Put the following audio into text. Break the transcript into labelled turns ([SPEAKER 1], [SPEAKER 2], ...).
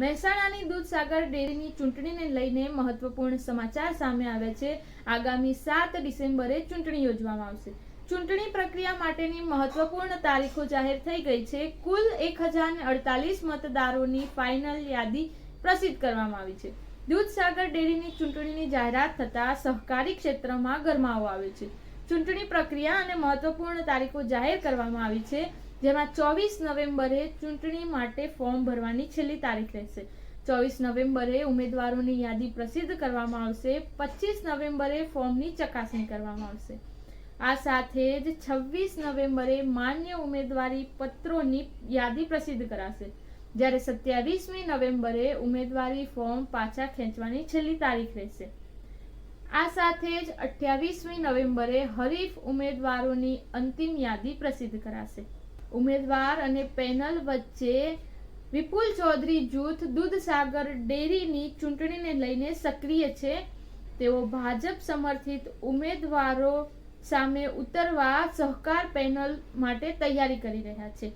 [SPEAKER 1] મહેસાણાની દૂધસાગર ડેરીની ચૂંટણીને લઈને મહત્વપૂર્ણ સમાચાર સામે આવ્યા છે. આગામી સાત ડિસેમ્બરે ચૂંટણી યોજવામાં આવશે. ચૂંટણી પ્રક્રિયા માટેની મહત્વપૂર્ણ તારીખો જાહેર થઈ ગઈ છે. કુલ એક અડતાલીસ મતદારોની ફાઇનલ યાદી પ્રસિદ્ધ કરવામાં આવી છે. દૂધસાગર ડેરીની ચૂંટણીની જાહેરાત થતાં સહકારી ક્ષેત્રમાં ગરમાવો આવ્યો છે. ચૂંટણી પ્રક્રિયા અને મહત્વપૂર્ણ તારીખો જાહેર કરવામાં આવી છે. જેમાં ચોવીસ નવેમ્બરે ચૂંટણી માટે ફોર્મ ભરવાની છેલ્લી તારીખ રહેશે. ચોવીસ નવેમ્બરે ઉમેદવારોની યાદી પ્રસિદ્ધ કરવામાં આવશે. પચીસ નવેમ્બરે ફોર્મની ચકાસણી કરવામાં આવશે. આ સાથે જ છવ્વીસ નવેમ્બરે માન્ય ઉમેદવારી પત્રોની યાદી પ્રસિદ્ધ કરાશે. જ્યારે સત્યાવીસમી નવેમ્બરે ઉમેદવારી ફોર્મ પાછા ખેંચવાની છેલ્લી તારીખ રહેશે. આ સાથે જ અઠ્યાવીસમી નવેમ્બરે હરીફ ઉમેદવારોની અંતિમ યાદી પ્રસિદ્ધ કરાશે. ઉમેદવાર અને પેનલ વચ્ચે વિપુલ ચૌધરી જૂથ દૂધસાગર ડેરીની ચૂંટણીને લઈને સક્રિય છે. તેઓ ભાજપ સમર્થિત ઉમેદવારો સામે ઉતરવા સહકાર પેનલ માટે તૈયારી કરી રહ્યા છે.